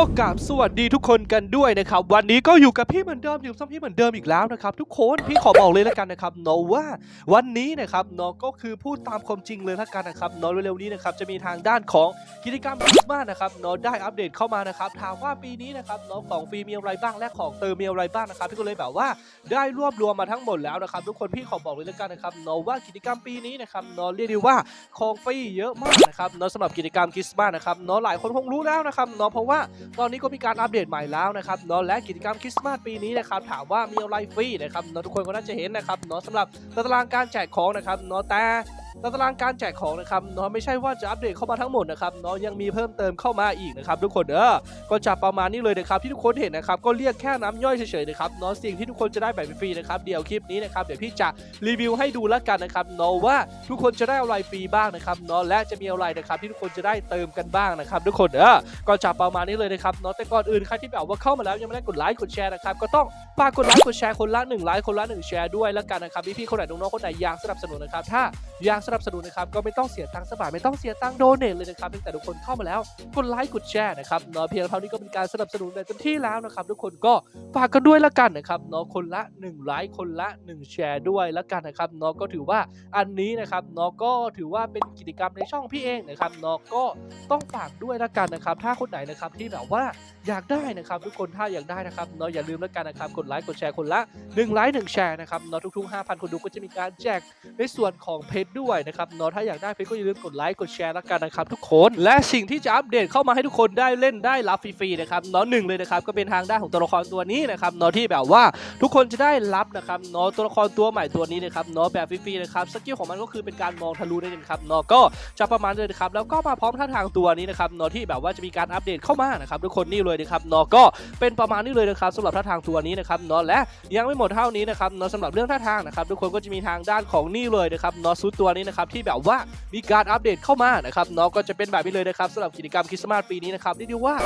กับสวัสดีทุกคนกันด้วยนะครับวันนี้ก็อยู่กับพี่เหมือนเดิมอยู่ซ้ำพี่เหมือนเดิมอีกแล้วนะครับทุกคนพี่ขอบอกเลยแล้วกันนะครับเนาะว่าวันนี้นะครับเนาะก็คือพูดตามความจริงเลยแล้วกันนะครับเนาะเร็วๆนี้นะครับจะมีทางด้านของกิจกรรมคริสต์มาสนะครับเนาะได้อัปเดตเข้ามานะครับถามว่าปีนี้นะครับเนาะของฟรีมีอะไรบ้างและของเติมมีอะไรบ้างนะครับพี่ก็เลยแบบว่าได้รวบรวมมาทั้งหมดแล้วนะครับทุกคนพี่ขอบอกเลยแล้วกันนะครับเนาะว่ากิจกรรมปีนี้นะครับเนาะเรียกได้ว่าของฟรีเยอะมากนะครับเนาะสำหรับกิจกรรมคริสต์มาสนะครับเนาะหลายคนคงรู้แล้วนะครับเนาะเพราะว่าตอนนี้ก็มีการอัปเดตใหม่แล้วนะครับเนาะและกิจกรรมคริสต์มาสปีนี้นะครับถามว่ามีอะไรฟรีนะครับเนาะทุกคนก็น่าจะเห็นนะครับเนาะสำหรับตารางการแจกของนะครับเนาะแต่ ตารางการแจกของนะครับเนาะไม่ใช่ว่าจะอัปเดตเข้ามาทั้งหมดนะครับเนาะยังมีเพิ่มเติมเข้ามาอีกนะครับทุกคนเด้อก็จะประมาณนี้เลยนะครับที่ทุกคนเห็นนะครับก็เรียกแค่น้ำย่อยเฉยๆนะครับเนาะสิ่งที่ทุกคนจะได้แบบฟรีนะครับเดี๋ยวคลิปนี้นะครับเดี๋ยวพี่จะรีวิวให้ดูแล้วกันนะครับเนาะว่าทุกคนจะได้อะไรฟรีบ้างนะครับเนาะและจะมีอะไรนะครับที่ทุกคนจะได้เติมกันบ้างนะครับทุกคนเออก็จะประมาณนี้เลยนะครับเนาะแต่ก่อนอื่นใครที่แบบว่าเข้ามาแล้วยังไม่ได้กดไลค์กดแชร์นะครับก็ต้องฝากกดไลค์กดแชร์คนละ1ไลค์คนละ1แชร์ด้วยแล้วกันนะครับพี่ๆคนไหนน้องๆคนไหนอยากสนับสนุนนะครับถ้า อยากสนับสนุนนะครับ ก็ไม่ต้องเสียตังค์สบาทไม่ต้องเสียตังค์โดเนทเลยนะครับเพียงแต่ทุกคนเข้ามาแล้ว กดไลค์กดแชร์นะครับเนาะเพียงเท่านี้ก็เป็นการสนับสนุนแบบเต็มที่แล้วนะครับ ทุกคนก็ฝากกันด้วยละกันนะครับเนาะคนละ1ไลค์คนละ 1 แชร์ด้วยละกันนะครับเนาะก็ถือว่าอันนี้นะครับเนาะก็ถือว่าเป็นกิจกรรมในช่องพี่เองนะครับเนาะก็ต้องฝากด้วยละกันนะครับ ถ้าคนไหนนะครับที่แบบว่าอยากได้นะครับ ทุกคนถ้าอยากได้นะครับเนาะอย่าลืมละกันนะครับกดไลค์กดแชร์คนละ1ไลค์1แชร์นะครับเนาะทุกๆ5,000 คนดูก็จะมีการแจกในส่วนของเพชรด้วยนะครับเนาะถ้าอยากได้เพชรก็อย่าลืมกดไลค์กดแชร์แล้วกันนะครับทุกคนและสิ่งที่จะอัปเดตเข้ามาให้ทุกคนได้เล่นได้รับฟรีๆนะครับเนาะหนึ่งเลยนะครับก็เป็นทางด้านของตัวละครตัวนี้นะครับเนาะที่แบบว่าทุกคนจะได้รับนะครับเนาะตัวละครตัวใหม่ตัวนี้นะครับเนาะแบบฟรีๆนะครับสกิลของมันก็คือเป็นการมองทะลุนั่นเองครับเนาะก็จะประมาณเลยนะครับแล้วก็มาพร้อมท่าทางตัวนี้นะครับเนาะที่แบบว่าจะมีการอัปเดตเข้ามานะครับทุกคนนี่เลยนะครับเนาะก็เป็นประมาณนี้เลยนะครับสำหรับท่าทางตัวนี้นะครับเนาะและยังไม่หมดเท่านี้นะครับเนาะสำหรับเรื่องท่าทางนะครับทุกคนก็จะมีทางด้านของนี่เลยนะครับเนาะซุดตัวนี้นะครับที่แบบว่ามีการอัปเดตเข้ามานะครับเนาะก็จะเป็นแบบนี้เลยนะครับสำหรับกิจกรรมคริสต์มาสปีนี้นะครับเรียกได้ว่า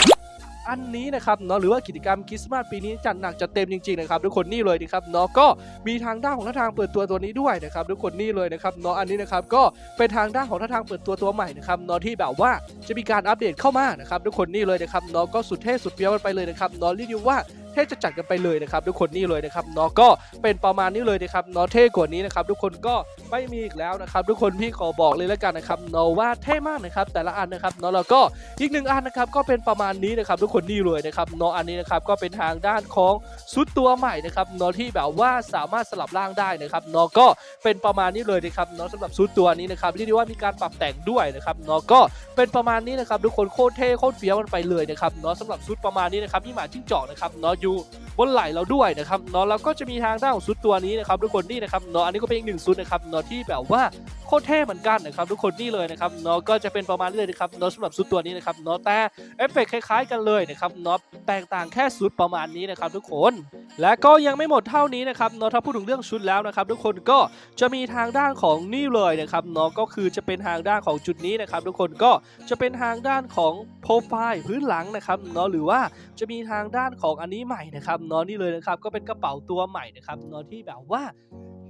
อันนี้นะครับเนาะหรือว่ากิจกรรมคริสต์มาสปีนี้จัดหนักจัดเต็มจริงๆนะครับทุกคนนี่เลยนะครับเนาะก็มีทางด้านของท่าทางเปิดตัวตัวนี้ด้วยนะครับทุกคนนี่เลยนะครับเนาะอันนี้นะครับก็เป็นทางด้านของท่าทางเปิดตัวตัวใหม่นะครับเนาะที่แบบว่าจะมีการอัปเดตเข้ามานะครับทุกคนนี่เลยนะครับเนาะก็สุดเท่สุดเฟี้ยวกันไปเลยนะครับเนาะเรียกได้ว่า เท่จะจัดกันไปเลยนะครับทุกคนนี่เลยนะครับเนาะก็เป็นประมาณนี้เลยนะครับเนาะเท่กว่านี้นะครับทุกคนก็ไม่มีอีกแล้วนะครับทุกคนพี่ขอบอกเลยแล้วกันนะครับเนาะว่าเท่มากนะครับแต่ละอันนะครับเนาะแล้วก็อีกหนึ่งอันนะครับก็เป็นประมาณนี้นะครับทุกคนนี่เลยนะครับเนาะอันนี้นะครับก็เป็นทางด้านของชุดตัวใหม่นะครับเนาะที่แบบว่าสามารถสลับร่างได้นะครับเนาะก็เป็นประมาณนี้เลยนะครับเนาะสำหรับชุดตัวนี้นะครับเรียกได้ว่ามีการปรับแต่งด้วยนะครับเนาะก็เป็นประมาณนี้นะครับทุกคนโคตรเท่โคตรเฟี้ยวกันไปเลยนะครับเนาะสำหรับชุดประมาณนี้นะครับที่หมาจิ้งจอกนะครับเนาะอยู่บนไหล่เราด้วยนะครับเนาะแล้วก็จะมีทางด้านของซุดตัวนี้นะครับทุกคนนี่นะครับเนาะอันนี้ก็เป็นอีกหนึ่งซุดนะครับเนาะที่แบบว่าโคตรเท่เหมือนกันนะครับทุกคนนี่เลยนะครับเนาะก็จะเป็นประมาณนี้เลยนะครับเนาะสำหรับชุดตัวนี้นะครับเนาะแต่เอฟเฟกต์คล้ายๆกันเลยนะครับเนาะแตกต่างแค่ชุดประมาณนี้นะครับทุกคน และก็ยังไม่หมดเท่านี้นะครับเนาะถ้าพูดถึงเรื่องชุดแล้วนะครับทุกคนก็จะมีทางด้านของนี่เลยนะครับเนาะก็คือจะเป็นทางด้านของจุดนี้นะครับทุกคนก็จะเป็นทางด้านของโปรไฟล์พื้นหลังนะครับเนาะหรือว่าจะมีทางด้านของอันนี้ใหม่นะครับเนาะนี่เลยนะครับก็เป็นกระเป๋าตัวใหม่นะครับเนาะที่แบบว่า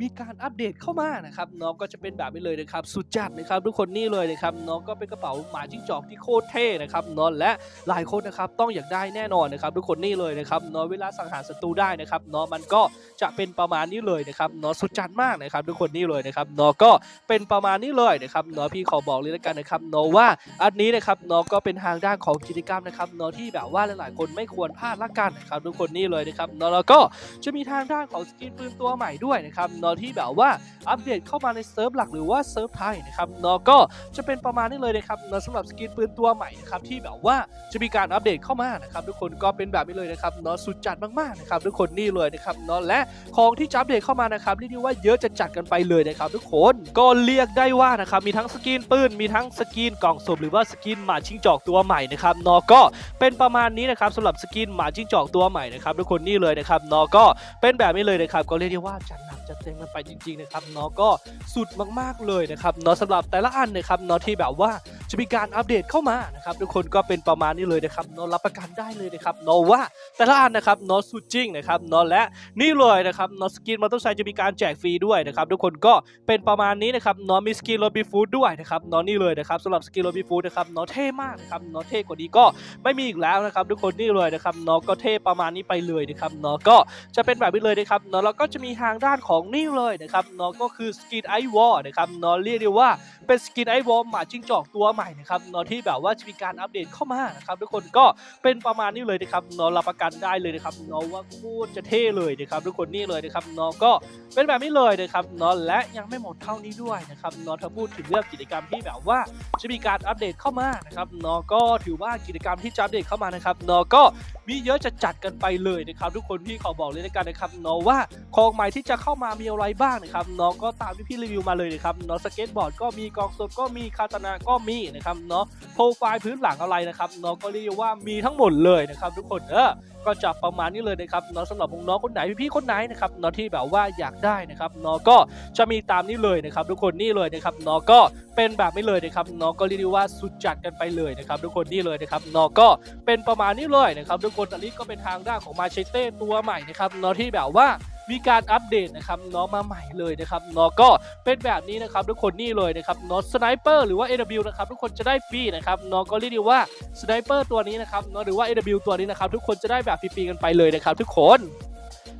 มีการอัปเดตเข้ามานะครับเนาะก็จะเป็นแบบนี้เลยนะครับสุดจัดนะครับทุกคนนี่เลยนะครับเนาะก็เป็นกระเป๋าหมาจิ้งจอกที่โคตรเท่นะครับเนาะและหลายคนนะครับต้องอยากได้แน่นอนนะครับทุกคนนี่เลยนะครับเนาะเวลาสังหารศัตรูได้นะครับเนาะมันก็จะเป็นประมาณนี้เลยนะครับเนาะสุดจัดมากนะครับทุกคนนี่เลยนะครับเนาะก็เป็นประมาณนี้เลยนะครับเนาะพี่ขอบอกเลยแล้วกันนะครับเนาะว่าอันนี้นะครับเนาะก็เป็นทางด้านของกิจกรรมนะครับเนาะที่แบบว่าหลายๆ คนไม่ควรพลาดละกันนะครับทุกคนนี่เลยนะครับเนาะแล้วก็จะมีทางด้านของสกินปืนตัวใหม่ด้วยนะครับนาะที่แบบว่าอัปเดตเข้ามาในเซิร์ฟหลักหรือว่าเซิร์ฟไทยนะครับเนาะก็จะเป็นประมาณนี้เลยนะครับเนาะสำหรับสกินปืนตัวใหม่นะครับที่แบบว่าจะมีการอัปเดตเข้ามานะครับทุกคนก็เป็นแบบนี้เลยนะครับเนาะสุดจัดมากๆนะครับทุกคนนี่เลยนะครับเนาะและของที่จะอัปเดตเข้ามานะครับเรียกได้ว่าเยอะจะจัดกันไปเลยนะครับทุกคนก็เรียกได้ว่านะครับมีทั้งสกินปืนมีทั้งสกินกล่องสุ่มหรือว่าสกินหมาชิงจอกตัวใหม่นะครับเนาะก็เป็นประมาณนี้นะครับสำหรับสกินหมาจิ้งจอกตัวใหม่นะครับทุกคนนี่เลยนะครับเนาะก็เป็นแบบนี้เลยนะครับก็เรียกได้ว่าจัดหนักจัดเต็มกันไปจริงๆนะครับเนาะก็สุดมากๆเลยนะครับเนาะสำหรับแต่ละอันนะครับเนาะที่แบบว่าจะมีการอัปเดตเข้ามานะครับทุกคนก็เป็นประมาณนี้เลยนะครับเนาะรับประกันได้เลยนะครับเนาะว่าแต่ละอันนะครับเนาะสุดจริงนะครับเนาะและนี่เลยนะครับเนาะสกินมอเตอร์ไซค์จะมีการแจกฟรีด้วยนะครับทุกคนก็เป็นประมาณนี้นะครับเนาะมีสกินโรบีฟูดด้วยนะครับเนาะนี่เลยนะครับสำหรับสกินโรบีฟูดนะครับเนาะเท่มากนะครับเนาะเท่กว่านี้ก็ไม่มีอีกแล้วนะครับทุกคนนี่เลยนะครับเนาะก็เท่ประมาณนี้ไปเลยนะครับเนาะก็จะเป็นแบบนี้เลยนะครับเนาะแล้วก็จะมีทางด้านของนี่เลยนะครับเนาะก็คือสกินไอวอลนะครับเนาะเรียกได้ว่าเป็นสกินไอวอลหมาจิ้งจอกตัวใหม่นะครับเนาะที่แบบว่าจะมีการอัปเดตเข้ามานะครับทุกคนก็เป็นประมาณนี้เลยนะครับเนาะรับประกันได้เลยนะครับเนาะว่าโคตรจะเท่เลยนะครับทุกคนนี่เลยนะครับเนาะก็เป็นแบบนี้เลยนะครับเนาะและยังไม่หมดเท่านี้ด้วยนะครับเนาะถ้าพูดถึงเรื่องกิจกรรมที่แบบว่าจะมีการอัปเดตเข้ามานะครับเนาะก็ถือว่ากิจกรรมที่จะอัปเดตเข้ามานะครับเนาะก็มีเยอะจะจัดกันไปเลยนะครับทุกคนพี่ขอบอกเลยนะกันนะครับเนาะว่าของใหม่ที่จะเข้ามามีอะไรบ้างนะครับเนาะก็ตามที่พี่รีวิวมาเลยนะครับเนาะสเก็ตบอร์ดก็มีกองสดก็มีคาตานาก็มีนะครับเนาะโปรไฟล์พื้นหลังอะไรนะครับเนาะก็เรียกว่ามีทั้งหมดเลยนะครับทุกคนเออก็จะประมาณนี้เลยนะครับเนาะสำหรับน้องคนไหนพี่ๆคนไหนนะครับเนาะที่แบบว่าอยากได้นะครับเนาะก็จะมีตามนี้เลยนะครับทุกคนนี่เลยนะครับเนาะก็เป็นแบบนี้เลยนะครับเนาะก็เรียกว่าสุดจัดกันไปเลยนะครับทุกคนนี่เลยนะครับเนาะก็เป็นประมาณนี้เลยนะครับทุกคนอันนี้ก็เป็นทางด้านของมาเชเต้ตัวใหม่นะครับเนาะที่แบบว่า มีการอัปเดตนะครับน้องมาใหม่เลยนะครับน้องก็เป็นแบบนี้นะครับทุกคนนี่เลยนะครับน้องสไนเปอร์หรือว่า AW นะครับทุกคนจะได้ฟรีนะครับน้องก็เรียกได้ว่าสไนเปอร์ตัวนี้นะครับน้องหรือว่า AW ตัวนี้นะครับทุกคนจะได้แบบฟรีๆกันไปเลยนะครับทุกคน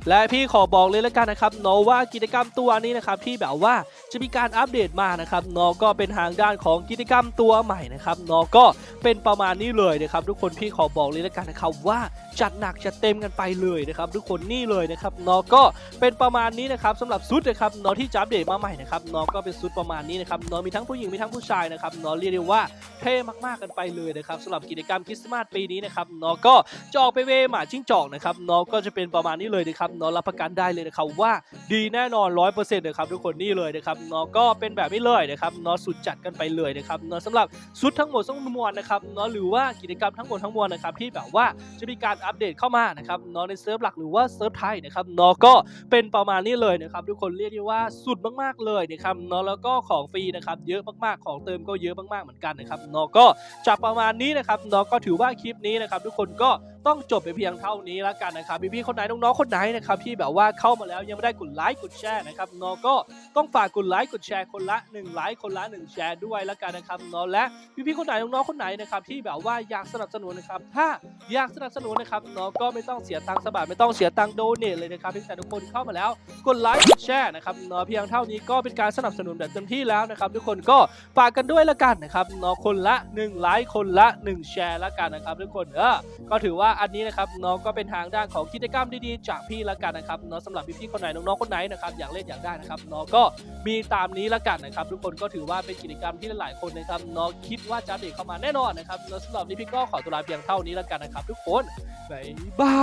และพี่ขอบอกเลยแล้วกันนะครับเนาะว่ากิจกรรมตัวนี้นะครับที่แบบว่าจะมีการอัปเดตมานะครับเนาะก็เป็นทางด้านของกิจกรรมตัวใหม่นะครับเนาะก็เป็นประมาณนี้เลยนะครับทุกคนพี่ขอบอกเลยแล้วกันนะครับว่าจัดหนักจัดเต็มกันไปเลยนะครับทุกคนนี่เลยนะครับเนาะก็เป็นประมาณนี้นะครับสำหรับซุดนะครับเนาะที่จะอัปเดตมาใหม่นะครับเนาะก็เป็นซุดประมาณนี้นะครับเนาะมีทั้งผู้หญิงมีทั้งผู้ชายนะครับเนาะเรียกได้ว่าเท่มากๆกันไปเลยนะครับสำหรับกิจกรรมคริสต์มาสปีนี้นะครับเนาะก็จะออกไปเวหมาจิ้งจอกนะครับเนาะก็จะเป็นประมาณนี้เลยนะครับนาะรับประกันได้เลยนะครับว่าดีแน่นอนร้อยเปอร์เซ็นต์นะครับทุกคนนี่เลยนะครับเนาะก็เป็นแบบนี้เลยนะครับเนาะสุดจัดกันไปเลยนะครับเนาะสำหรับชุดทั้งหมดทั้งมวลนะครับเนาะหรือว่ากิจกรรมทั้งหมดทั้งมวลนะครับที่แบบว่าจะมีการอัปเดตเข้ามานะครับเนาะในเซิร์ฟหลักหรือว่าเซิร์ฟไทยนะครับเนาะก็เป็นประมาณนี้เลยนะครับทุกคนเรียกได้ว่าสุดมากๆเลยนะครับเนาะแล้วก็ของฟรีนะครับเยอะมากๆของเติมก็เยอะมากๆเหมือนกันนะครับเนาะก็จะประมาณนี้นะครับเนาะก็ถือว่าคลิปนี้นะครับทุกคนก็ ต้องจบไปเพียงเท่านี้แล้วกันนะครับพี่ๆคนไหนน้องๆคนไหนนะครับที่แบบว่าเข้ามาแล้วยังไม่ได้กดไลค์กดแชร์นะครับเนาะก็ต้องฝากกดไลค์กดแชร์คนละ1ไลค์คนละ1แชร์ด้วยแล้วกันนะครับเนาะและพี่ๆคนไหนน้องๆคนไหนนะครับที่แบบว่าอยากสนับสนุนนะครับถ้าอยากสนับสนุนนะครับเนาะก็ไม่ต้องเสียตังค์สบาทไม่ต้องเสียตังค์โดเนทเลยนะครับเพียงแต่ทุกคนเข้ามาแล้วกดไลค์กดแชร์นะครับเนาะเพียงเท่านี้ก็เป็นการสนับสนุนแบบเต็มที่แล้วนะครับทุกคนก็ฝากกันด้วยละกันนะครับเนาะคนละ1ไลค์คนละ1แชร์ละกันนะครับทุกคนเออก็ถือว่าอันนี้นะครับเนาะก็เป็นทางด้านของกิจกรรมดีๆ จากพี่ละกันนะครับเนาะสำหรับพี่ๆคนไหนน้องๆคนไหนนะครับอยากเล่นอยากได้นะครับเนาะก็มีตามนี้ละกันนะครับทุกคนก็ถือว่าเป็นกิจกรรมที่หลายๆคนนะครับเนาะคิดว่าจะเด็กเข้ามาแน่นอนนะครับเนาะสำหรับนี้พี่ก็ขอตัวลาเพียงเท่านี้ละกันนะครับ ทุกคนบ๊ายบา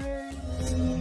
ย